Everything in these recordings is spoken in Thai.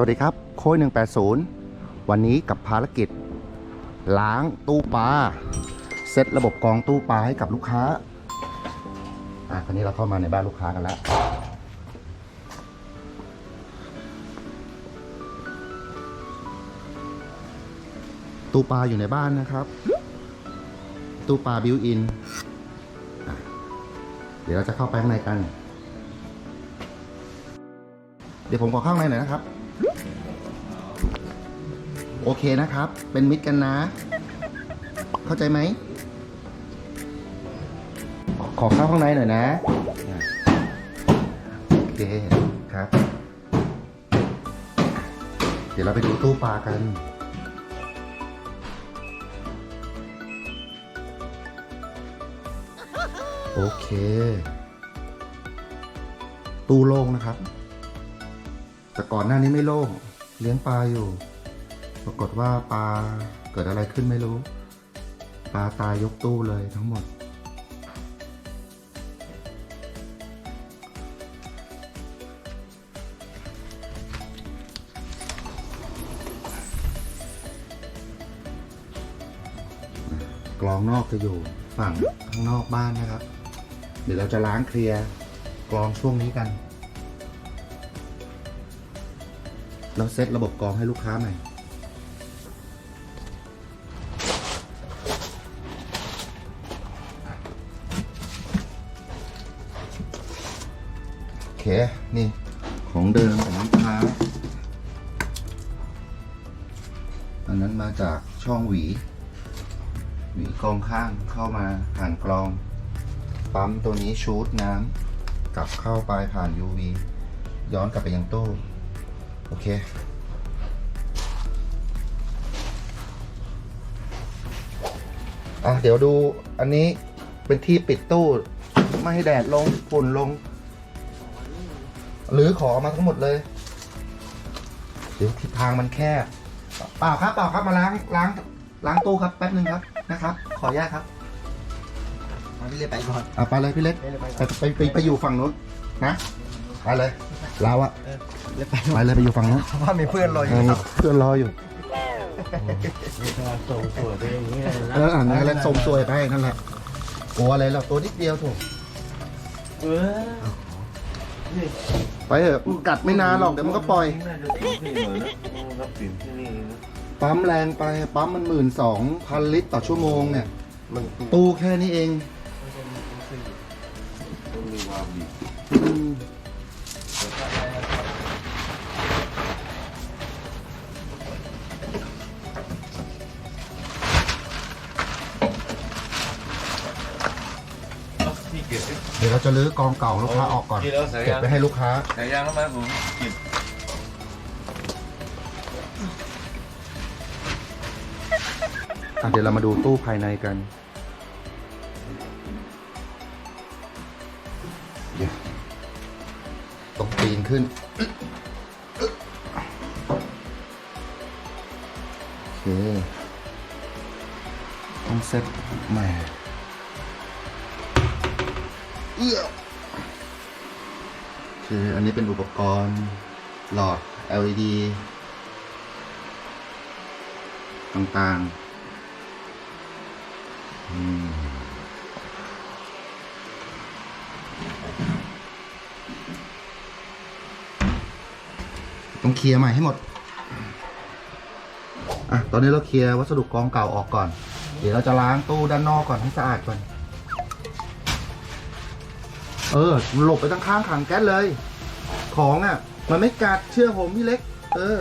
สวัสดีครับ โค้ย180 วันนี้กับภารกิจ ล้างตู้ปลาเซตระบบกองตู้ปลาให้กับลูกค้า อะคราวนี้เราเข้ามาในบ้านลูกค้ากันแล้วตู้ปลาอยู่ในบ้านนะครับ ตู้ปลาบิวอิน เดี๋ยวเราจะเข้าไปข้างในกัน เดี๋ยวผมขอข้างในหน่อยนะครับ โอเคนะครับ เป็นมิตรกันนะ เข้าใจไหม ขอเข้าข้างในหน่อยนะ โอเคครับ เดี๋ยวเราไปดูตู้ปลากันโอเค ตู้โล่งนะครับ แต่ก่อนหน้านี้ไม่โล่ง เลี้ยงปลาอยู่ ปรากฏว่าปลาเกิดอะไรขึ้นไม่รู้ ปลาตายยกตู้เลยทั้งหมดกรองนอกจะอยู่ฝั่งข้างนอกบ้านนะครับ เดี๋ยวเราจะล้างเคลียร์กรองช่วงนี้กัน แล้วเซตระบบกรองให้ลูกค้าใหม่ นี่ของเดิมของลูกค้า อันนั้นมาจากช่องหวี หวีกองข้างเข้ามาผ่านกรอง ปั๊มตัวนี้ชูดน้ำกลับเข้าไปผ่าน UV ย้อนกลับไปยังตู้ โอเคอะเดี๋ยวดูอันนี้เป็นที่ปิดตู้ ไม่ให้แดดลงฝุ่นลง หรือขอมาทั้งหมดเลย เดี๋ยวทิศทางมันแคบเปล่าครับเปล่าครับมาล้างล้างล้างตู้ครับแป๊บนึงครับนะครับ ขออนุญาตครับมาพี่เรียกไปก่อนอะไปเลยพี่เล็กเรียกไปไปไปไปไปอยู่ฝั่งนู้นนะไปเลยเราอะเรียกไปไปเลยไปอยู่ฝั่งนู้นเพราะว่ามีเพื่อนรออเอยู่อครับเพื่อนรออยู่ส่งสวยไปอย่างนี้เลยนะเอออ่านนั่นแหละส่งสวยไปนั่นแหละกลัวอะไรเราตัวนิดเดียวถูกเออ ไปเถอะกัดไม่นานหรอกเดี๋ยวมันก็ปล่อย น่าจะถึงที่หน่อยนะรับสินที่นี่นะปั๊มแรงไปปั๊มมันหมื่นสองพันลิตรต่อชั่วโมงเนี่ย มันตู้แค่นี้เองต้อง เดี๋ยวเราจะลื้อกองเก่าลูกค้าออกก่อนที่แล้วสายเก็บยางไปให้ลูกค้า สายยางทำไมผมเก็บอะเดี๋ยวเรามาดูตู้ภายในกัน เดี๋ยวต้องปีนขึ้น โอเค ต้องเซ็ตแหม่ เอื้อโอเคอันนี้เป็นอุปกรณ์หลอด LED ต่างๆอืมต้องเคลียร์ใหม่ให้หมด อะ ตอนนี้เราเคลียร์วัสดุกองเก่าออกก่อน เดี๋ยวเราจะล้างตู้ด้านนอกก่อนให้สะอาดก่อน เออ หลบไปตั้งข้างถังแก๊สเลย ของอะ มันไม่กัดเชื่อผมพี่เล็ก เออ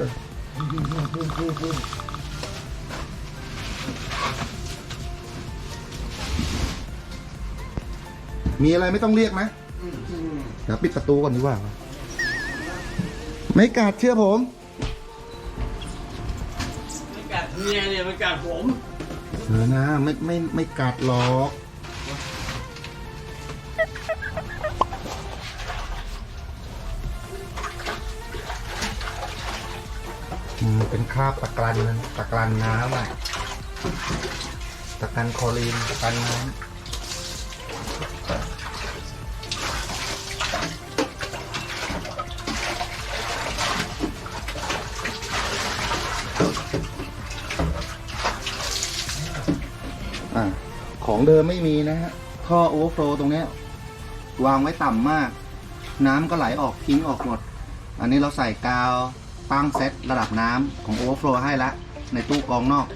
มีอะไรไม่ต้องเรียกไหมเดี๋ยวปิดประตูก่อนดีกว่า ไม่กัดเชื่อผม ไม่กัดเมียเนี่ยไม่กัดผม เออนะ ไม่ไม่ไม่กัดหรอก อืมเป็นคราบตะกรันนะตะกรันน้ำอะตะกรันคลอรีนตะกรันน้ำอะของเดิมไม่มีนะฮะท่อโอเวอร์โฟลตรงเนี้ยวางไว้ต่ำมาก น้ำก็ไหลออกทิ้งออกหมด อันนี้เราใส่กาว ตั้งเซตระดับน้ำของโอเวอร์โฟลให้แล้วในตู้กรองนอก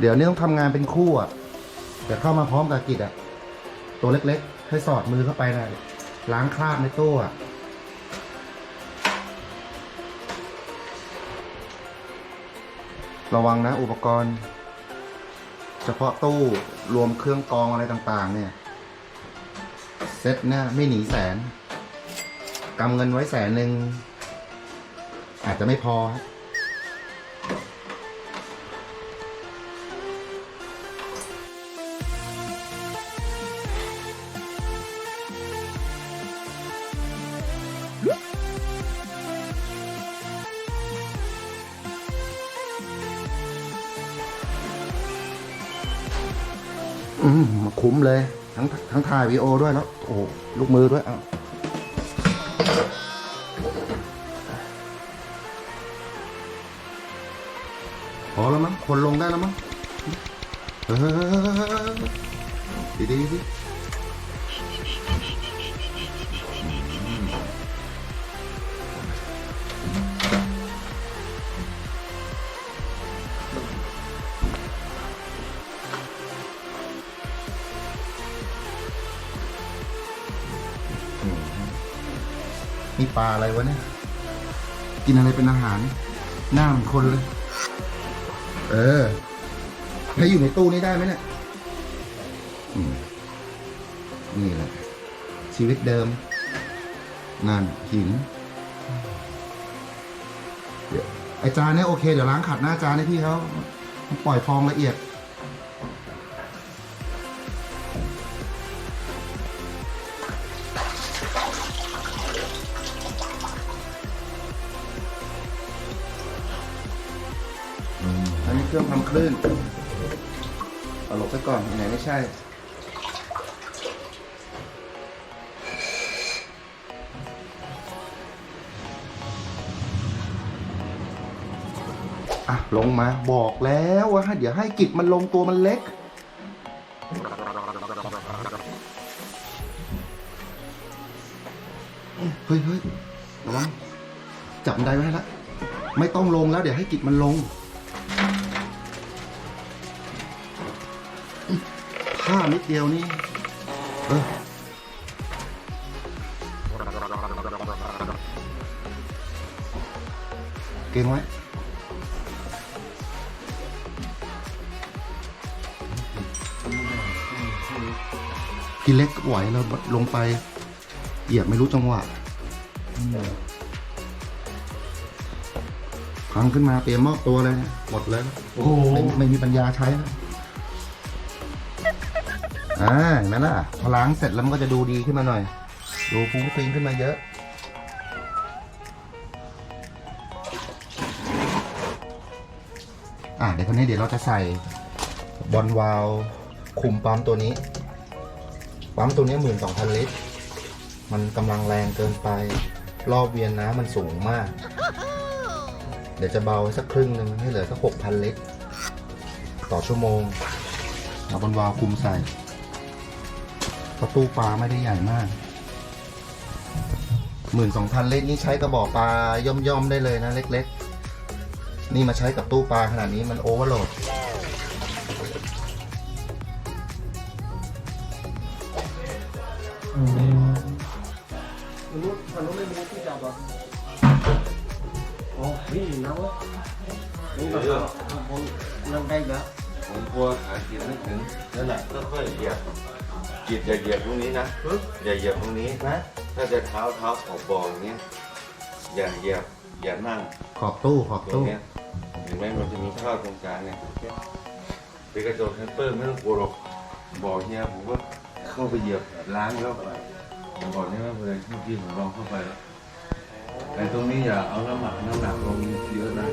เดี๋ยวนี้ต้องทำงานเป็นคู่อะเดี๋ยวเข้ามาพร้อมกับกิจอะ ตัวเล็กๆ ให้สอดมือเข้าไปนะล้างคราบในตู้อะ ระวังนะอุปกรณ์ เฉพาะตู้รวมเครื่องกองอะไรต่างๆ เนี่ย เซตเนี่ยไม่หนีแสนกำเงินไว้แสนหนึ่ง อาจจะไม่พอครับอืมมาคุ้มเลย ทั้งทั้งถ่ายวีโอด้วยแล้วโอ้ลูกมือด้วยอะพอแล้วมั้งคนลงได้แล้วมั้งเออดีดีดี นี่ปลาอะไรวะเนี่ย กินอะไรเป็นอาหาร หน้าเหมือนคนเลย เออแล้วอยู่ในตู้นี้ได้ไหมเนี่ยนี่แหละ ชีวิตเดิม นั่นหินเอ๋ไอจานเนี่ยโอเค เดี๋ยวล้างขัดหน้าจานให้พี่เขาปล่อยฟองละเอียด รื่องทำคลื่นเอาหลบไปก่อนไหนไม่ใช่ อะ ลงมาบอกแล้วว่าเดี๋ยวให้กิจมันลงตัวมันเล็ก เฮ้ยเฮ้ยระวังจับบันได้ไว้ให้ละ ไม่ต้องลงแล้วเดี๋ยวให้กิจมันลงานิดเดียวนี่เออเก่งไว้กินเล็กไหวเราลงไป เหยียบไม่รู้จังหวะพังขึ้นมาเตรียมมอบตัวเลยหมดเลยโอ้ไม่ไม่มีปัญญาใช้แล้ว อ่าเห็นไหมล่ะพอล้างเสร็จแล้วมันก็จะดูดีขึ้นมาหน่อย ดูฟุ้งฟิ้งขึ้นมาเยอะ อะเดี๋ยวคนนี้เดี๋ยวเราจะใส่บอลวาลคุมปั๊มตัวนี้ ปั๊มตัวนี้หมื่นสองพันลิตร มันกำลังแรงเกินไป รอบเวียนน้ำมันสูงมาก เดี๋ยวจะเบาไว้สักครึ่งหนึ่งให้เหลือสักหกพันลิตร ต่อชั่วโมงเอาบนวาลคุมใส่ ประตูปลาไม่ได้ใหญ่มากหมื่นสองพันลิตรนี่ใช้กระบอกปลาย่อมๆได้เลยนะ เล็ก ๆ นี่มาใช้กับตู้ปลาขนาดนี้มันโอเวอร์โหลดมันนู้นมันนู้นไม่มีที่จับอะอ๋อนี่น้ำนี่ก็ผมนั่งได้แล้วผมกลัวหากินไม่ถึงนั่นแหละก็ค่อยเหยียบ กิดอย่าเหยียบตรงนี้นะอย่าเหยียบตรงนี้นะ ถ้าจะเท้าเท้าขอบบ่ออย่างเงี้ยอย่าเหยียบอย่านั่งขอบตู้ขอบตรงตู้เนี้ยเห็นไหมมันจะมีท่อตรงกลางเนี่ยเป็นกระจกแฮมเปอร์ไม่ต้องกลัวหรอกบ่อเนี้ยผมก็เข้าไปเหยียบล้างแล้วบ่อนี้ไม่เป็นไรเมื่อกี้ผมลองเข้าไปแล้วแต่ตรงนี้อย่าเอาน้ำหนักน้ำหนักลงเยอะนะ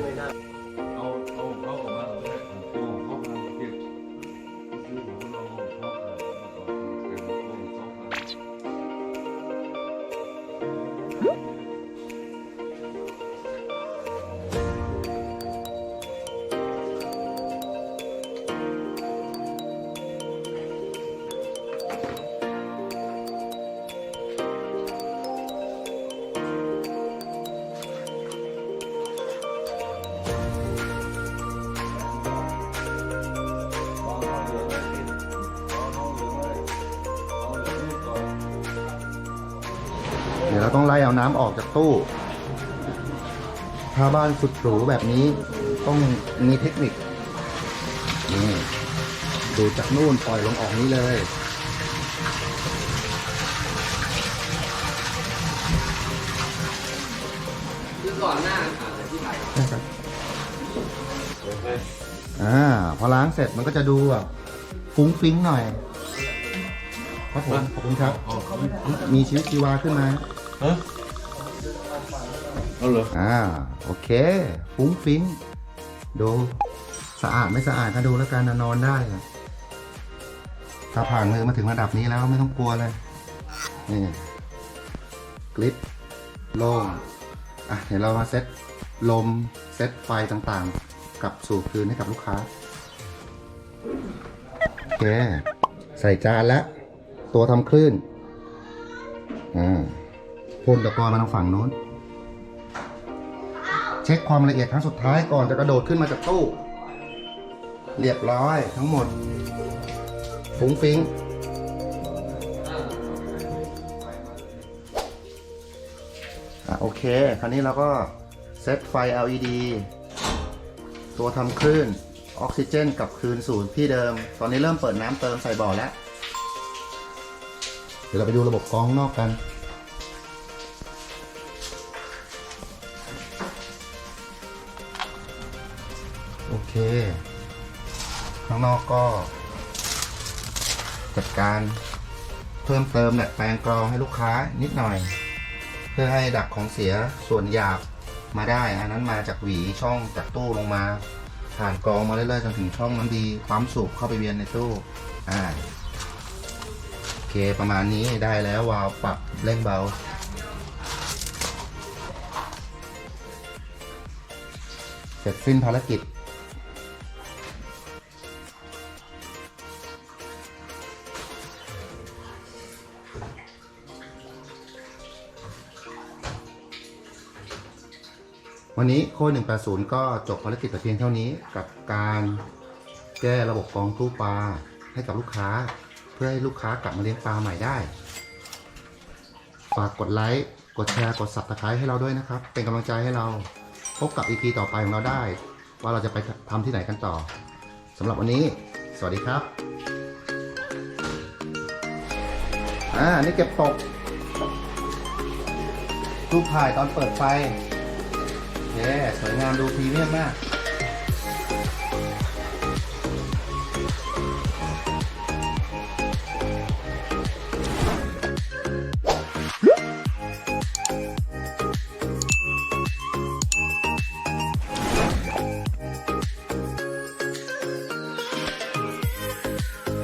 ตู้ ถ้าบ้านสุดหรูแบบนี้ต้องมีเทคนิค นี่ ดูจากนู่นปล่อยลงออกนี้เลย คือก่อนหน้าอ่าที่ถ่ายนะครับเดี๋ยวไปอ่าพอล้างเสร็จมันก็จะดูแบบฟุ้งฟิ้งหน่อยครับผมขอบคุณครับ มีชีวิตชีวาขึ้นมาฮะ เอาเหรออ่าโอเคฟุ้งฟิ้งดูสะอาดไม่สะอาดก็ดูแล้วกันนะนอนได้อะถ้าผ่านมือมาถึงระดับนี้แล้วไม่ต้องกลัวเลยนี่กลิปโล่งอะเดี๋ยวเรามาเซตลมเซตไฟต่างๆกลับสู่คืนให้กับลูกค้าโอเคใส่จานแล้วตัวทำคลื่นอ่าพ่นตะกอนมาทางฝั่งโน้น เช็คความละเอียดครั้งสุดท้ายก่อนจะกระโดดขึ้นมาจากตู้ เรียบร้อยทั้งหมดฟุ้งฟิ้งอะโอเค คราวนี้เราก็เซตไฟ LED ตัวทำคลื่นออกซิเจนกลับคืนสู่ที่เดิม ตอนนี้เริ่มเปิดน้ำเติมใส่บ่อแล้ว เดี๋ยวเราไปดูระบบกรองข้างนอกกัน เค ข้างนอกก็จัดการเพิ่มเติมดัดแปลงกรองให้ลูกค้านิดหน่อย เพื่อให้ดักของเสียส่วนหยาบมาได้ อันนั้นมาจากหวีช่องจากตู้ลงมา ผ่านกรองมาเรื่อยๆจนถึงช่องน้ำดีปั๊มสูบเข้าไปเวียนในตู้อ่าโอเคประมาณนี้ได้แล้ววาล์วปรับเร่งเบาเสร็จสิ้นภารกิจ วันนี้โค้ด180 ก็จบภารกิจแต่เพียงเท่านี้กับการแก้ระบบกองตู้ปลาให้กับลูกค้า เพื่อให้ลูกค้ากลับมาเลี้ยงปลาใหม่ได้ ฝากกดไลค์กดแชร์กด subscribe ให้เราด้วยนะครับ เป็นกำลังใจให้เราพบกับ EP ต่อไปของเราได้ ว่าเราจะไปทำที่ไหนกันต่อสำหรับวันนี้ สวัสดีครับอ่านี่เก็บตกรูปถ่ายตอนเปิดไฟ เย้สวยงามดูพรีเมียมมาก